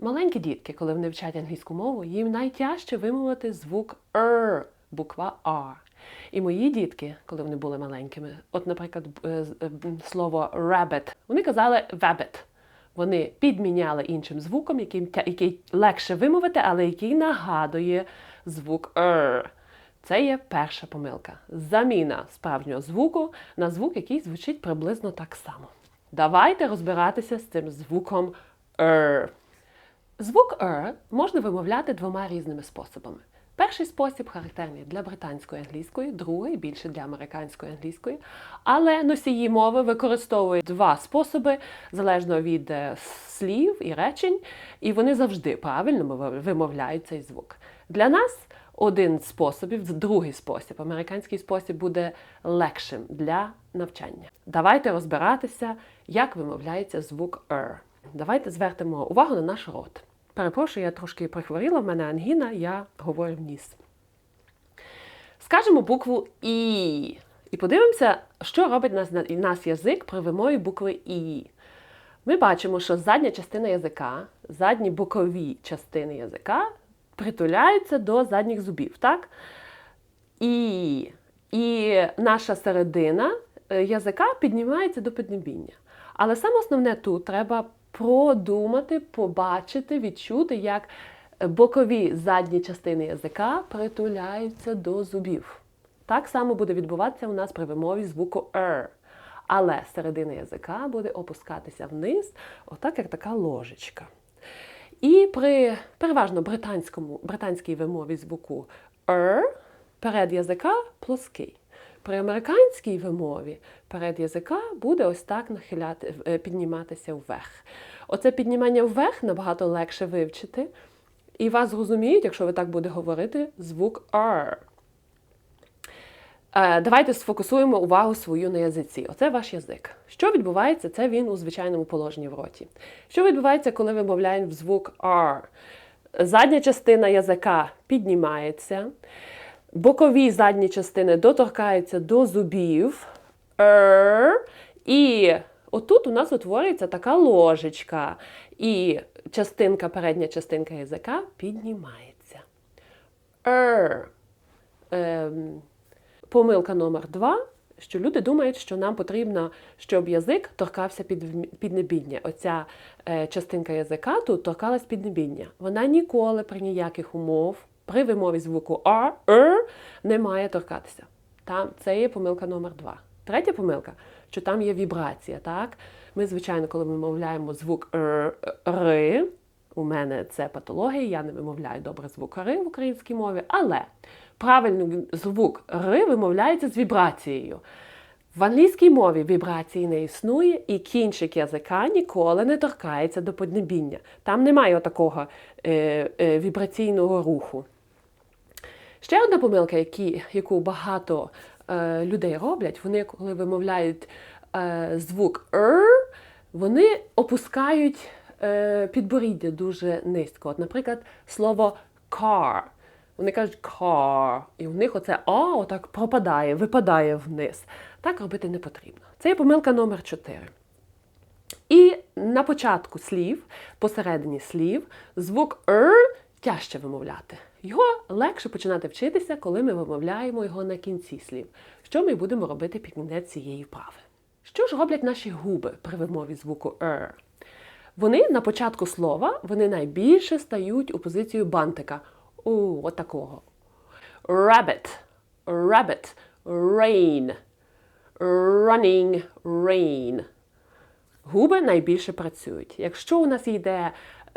Маленькі дітки, коли вони вчать англійську мову, їм найтяжче вимовити звук «р», буква «r». І мої дітки, коли вони були маленькими, от, наприклад, е, е, слово rabbit, вони казали «rabbit». Вони підміняли іншим звуком, який, який легше вимовити, але який нагадує звук «р». Це є перша помилка. Заміна справжнього звуку на звук, який звучить приблизно так само. Давайте розбиратися з цим звуком «р». Звук «р» можна вимовляти двома різними способами. Перший спосіб характерний для британської англійської, другий більше для американської англійської. Але носії мови використовують два способи залежно від е, слів і речень, і вони завжди правильно мов- вимовляють цей звук. Для нас один з способів, другий спосіб, американський спосіб буде легшим для навчання. Давайте розбиратися, як вимовляється звук «р». Давайте звертимо увагу на наш рот. Перепрошую, я трошки прихворіла, в мене ангіна, я говорю в ніс. Скажемо букву І. І подивимося, що робить нас, нас язик при вимові букви І. Ми бачимо, що задня частина язика, задні бокові частини язика притуляються до задніх зубів, так? І, і наша середина е, язика піднімається до піднебіння. Але саме основне тут треба продумати, побачити, відчути, як бокові задні частини язика притуляються до зубів. Так само буде відбуватися у нас при вимові звуку «р». Але середина язика буде опускатися вниз, отак як така ложечка. І при переважно британському, британській вимові звуку «р» перед язика плоский. При американській вимові перед язика буде ось так нахиляти, е, підніматися вверх. Оце піднімання вверх набагато легше вивчити. І вас зрозуміють, якщо ви так будете говорити, звук «р». Е, Давайте сфокусуємо увагу свою на язиці. Оце ваш язик. Що відбувається? Це він у звичайному положенні в роті. Що відбувається, коли вимовляємо звук R? Задня частина язика піднімається, бокові задні частини доторкаються до зубів. І отут у нас утворюється така ложечка. І частинка, передня частинка язика піднімається. Ем, Помилка номер два, що люди думають, що нам потрібно, щоб язик торкався під піднебіння. Оця е, частинка язика тут торкалась піднебіння. Вона ніколи при ніяких умов, при вимові звуку R, R не має торкатися. Там це є помилка номер два. Третя помилка, що там є вібрація. Так? Ми, звичайно, коли вимовляємо звук «р», «ри», у мене це патологія, я не вимовляю добре звук «ри» в українській мові, але правильний звук «ри» вимовляється з вібрацією. В англійській мові вібрації не існує, і кінчик язика ніколи не торкається до поднебіння. Там немає такого е, е, вібраційного руху. Ще одна помилка, які, яку багато е, людей роблять, вони коли вимовляють е, звук «р», вони опускають е, підборіддя дуже низько. От, наприклад, слово car. Вони кажуть car, і в них оце А отак пропадає, випадає вниз. Так робити не потрібно. Це є помилка номер 4. І на початку слів, посередині слів, звук «р» тяжче вимовляти. Його легше починати вчитися, коли ми вимовляємо його на кінці слів, що ми будемо робити під кінець цієї вправи. Що ж роблять наші губи при вимові звуку «р»? Вони на початку слова вони найбільше стають у позицію бантика. У, от такого. Rabbit, rabbit, rain, running, rain. Губи найбільше працюють. Якщо у нас йде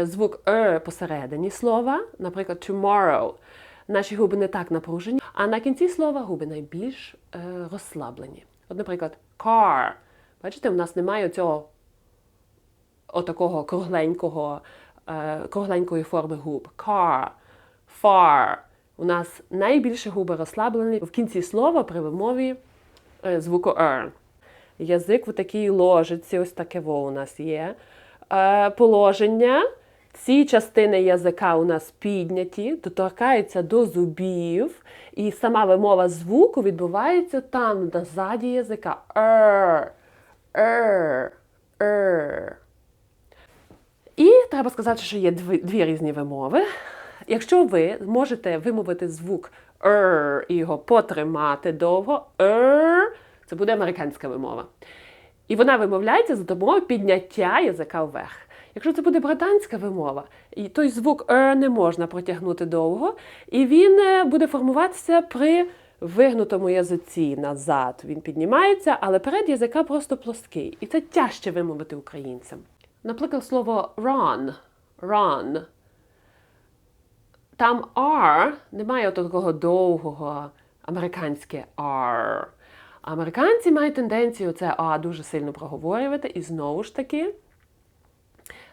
звук «р» посередині слова, наприклад, tomorrow, наші губи не так напружені, а на кінці слова губи найбільш е, розслаблені. От, наприклад, car. Бачите, у нас немає цього отакого кругленького, е, кругленької форми губ. Car, far. У нас найбільше губи розслаблені в кінці слова при вимові е, звуку «р». Язик в такій ложиці, ось таке во у нас є. Е, положення. Ці частини язика у нас підняті, доторкаються до зубів, і сама вимова звуку відбувається там, на заді язика. І треба сказати, що є дві, дві різні вимови. Якщо ви можете вимовити звук «р» і його потримати довго, це буде американська вимова. І вона вимовляється за допомогою підняття язика вверх. Якщо це буде британська вимова, і той звук «р» не можна протягнути довго, і він е, буде формуватися при вигнутому язиці назад. Він піднімається, але перед язика просто плоский. І це тяжче вимовити українцям. Наприклад, слово run. run. Там R немає такого довгого американське R. Американці мають тенденцію це А дуже сильно проговорювати, і знову ж таки,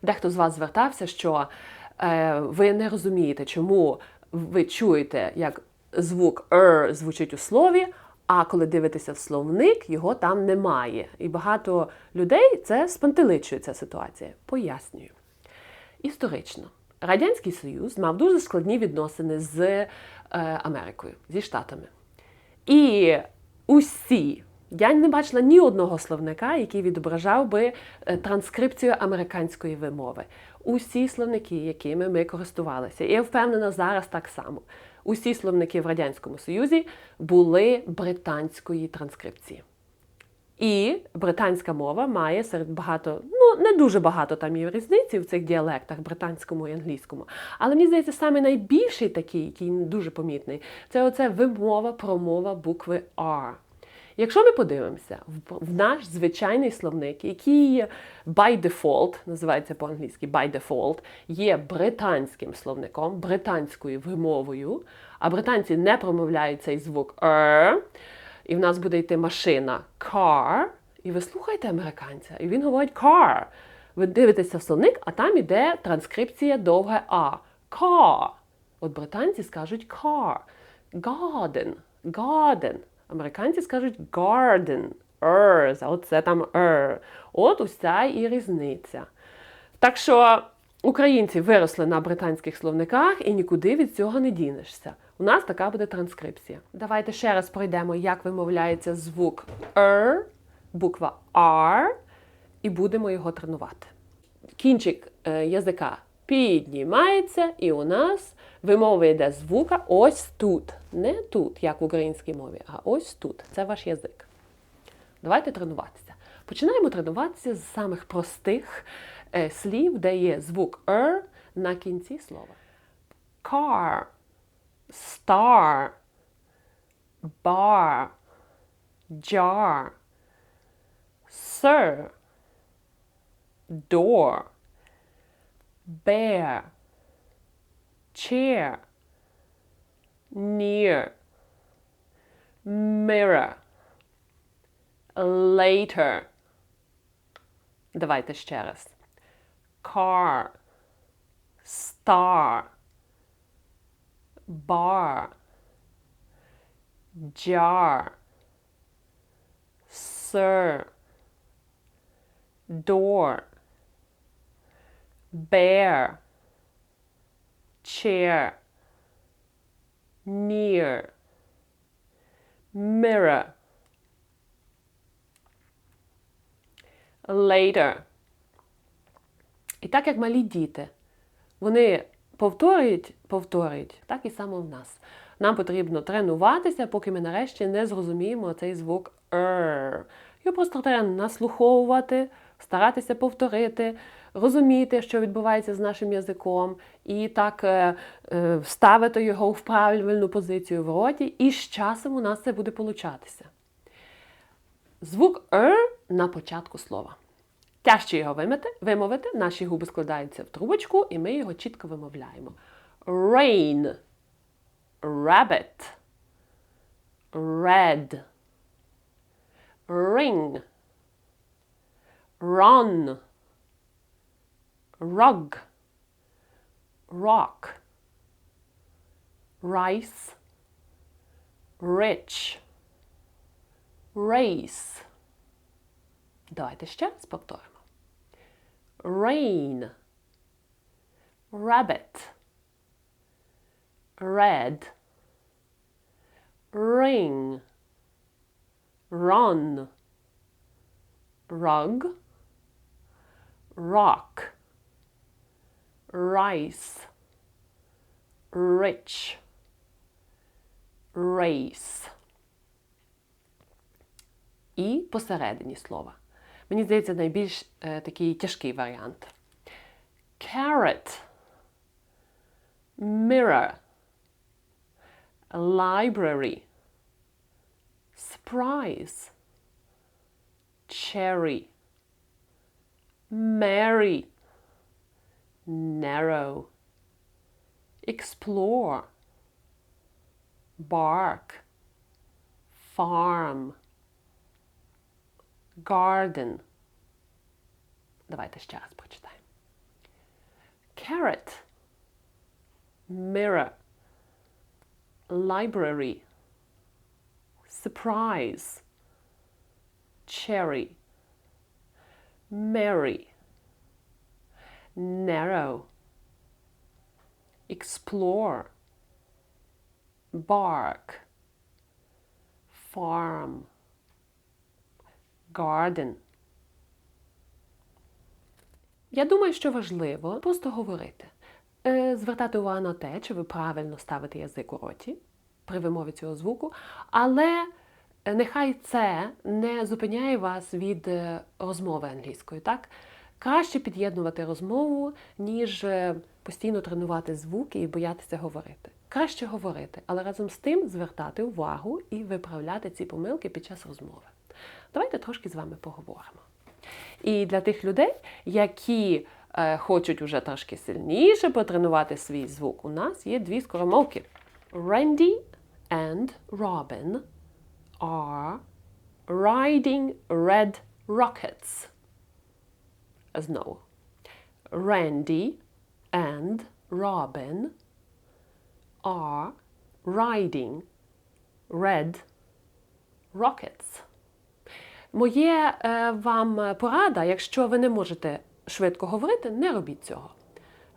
дехто з вас звертався, що е, ви не розумієте, чому ви чуєте, як звук «р» звучить у слові, а коли дивитеся в словник, його там немає. І багато людей це спантеличує ця ситуація. Пояснюю. Історично, Радянський Союз мав дуже складні відносини з е, Америкою, зі Штатами. І усі, я не бачила ні одного словника, який відображав би е, транскрипцію американської вимови. Усі словники, якими ми користувалися, і я впевнена, зараз так само. Усі словники в Радянському Союзі були британської транскрипції. І британська мова має серед багато, ну не дуже багато там є різниці в цих діалектах, британському і англійському. Але мені здається, саме найбільший такий, який дуже помітний, це оце вимова, промова букви R. Якщо ми подивимося в наш звичайний словник, який by default, називається по-англійськи by default, є британським словником, британською вимовою, а британці не промовляють цей звук R, і в нас буде йти машина car, і ви слухаєте американця, і він говорить car. Ви дивитеся в словник, а там іде транскрипція довге А. Car. От британці скажуть car. Garden. Garden. Американці скажуть garden, earth, а оце там er. От уся і різниця. Так що українці виросли на британських словниках і нікуди від цього не дінешся. У нас така буде транскрипція. Давайте ще раз пройдемо, як вимовляється звук er, буква R, і будемо його тренувати. Кінчик е, язика піднімається, і у нас вимова йде звука ось тут. Не тут, як в українській мові, а ось тут. Це ваш язик. Давайте тренуватися. Починаємо тренуватися з самих простих е, слів, де є звук «р» на кінці слова. Car, star, bar, jar, sir, door bear, chair, near, mirror, later. Давайте ще раз. Car, star, bar, jar, sir, door bear, Chair, near, mirror, later. І так як малі діти, вони повторюють, повторюють, так і само в нас. Нам потрібно тренуватися, поки ми нарешті не зрозуміємо цей звук «р». Його просто треба наслуховувати, старатися повторити розуміти, що відбувається з нашим язиком, і так е, е, вставити його в правильну позицію в роті, і з часом у нас це буде получатися. Звук «р» на початку слова. Тяжче його вимити, вимовити, наші губи складаються в трубочку, і ми його чітко вимовляємо. Rain, rabbit, red, ring, run rug, rock, rice, rich, race. Давайте ще раз повторимо. Rain, rabbit, red, ring, run, rug, rock Rice, rich, race. І посередині слова. Мені здається, найбільш е, такий тяжкий варіант. Carrot, mirror, library, surprise, cherry, Mary, narrow, explore, bark, farm, garden. Давайте ще раз прочитаємо. Carrot, mirror, library, surprise, cherry, Mary, narrow, explore, bark, farm, garden. Я думаю, що важливо просто говорити, Е, звертати увагу на те, чи ви правильно ставите язик у роті при вимові цього звуку, але е, нехай це не зупиняє вас від е, розмови англійської. Так? Краще під'єднувати розмову, ніж е, постійно тренувати звуки і боятися говорити. Краще говорити, але разом з тим звертати увагу і виправляти ці помилки під час розмови. Давайте трошки з вами поговоримо. І для тих людей, які е, хочуть уже трошки сильніше потренувати свій звук, у нас є дві скоромовки. Randy and Robin are riding red rockets. Знову. Randy and Robin are riding red rockets. Моє е, вам порада, якщо ви не можете швидко говорити, не робіть цього.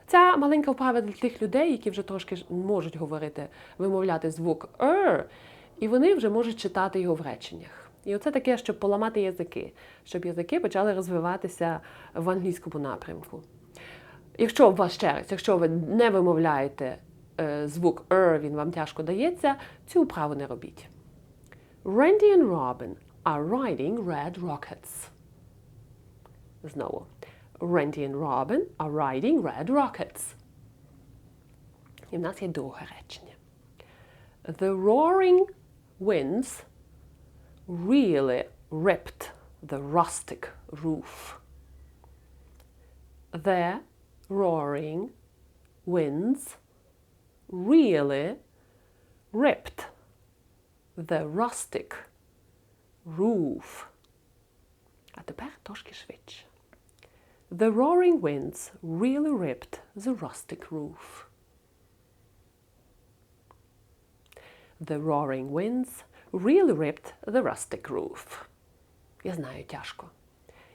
Ця маленька вправа для тих людей, які вже трошки можуть говорити, вимовляти звук «er», і вони вже можуть читати його в реченнях. І оце таке, щоб поламати язики, щоб язики почали розвиватися в англійському напрямку. Якщо у вас ще раз, якщо ви не вимовляєте е, звук «er», він вам тяжко дається, цю вправу не робіть. Randy and Robin are riding red rockets. Знову. Randy and Robin are riding red rockets. І в нас є друге речення. The roaring winds really ripped the rustic roof. The roaring winds really ripped the rustic roof. А тепер трошки швидше. The roaring winds really ripped the rustic roof. The roaring winds really ripped the rustic roof. Я знаю, тяжко.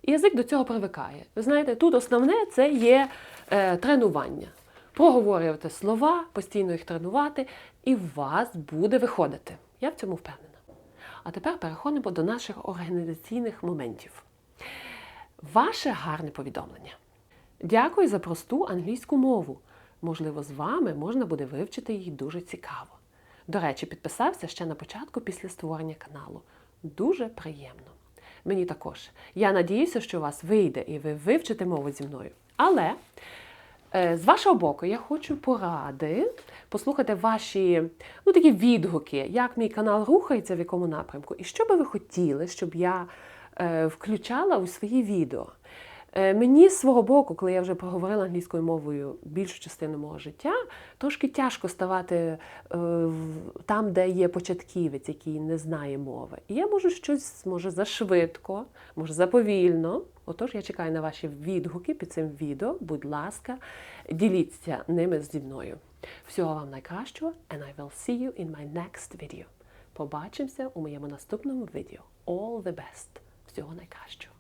І язик до цього привикає. Ви знаєте, тут основне це є е, тренування. Проговорювати слова, постійно їх тренувати, і в вас буде виходити. Я в цьому впевнена. А тепер переходимо до наших організаційних моментів. Ваше гарне повідомлення. Дякую за просту англійську мову. Можливо, з вами можна буде вивчити її дуже цікаво. До речі, підписався ще на початку після створення каналу. Дуже приємно. Мені також. Я надіюся, що у вас вийде і ви вивчите мову зі мною. Але е, з вашого боку я хочу поради, послухати ваші ну, такі відгуки, як мій канал рухається, в якому напрямку, і що би ви хотіли, щоб я е, включала у свої відео. Е, Мені з свого боку, коли я вже проговорила англійською мовою більшу частину мого життя, трошки тяжко ставати е, там, де є початківець, який не знає мови. І я можу щось, може, зашвидко, може, заповільно. Отож, я чекаю на ваші відгуки під цим відео. Будь ласка, діліться ними зі мною. Всього вам найкращого, and I will see you in my next video. Побачимося у моєму наступному відео. All the best. Всього найкращого.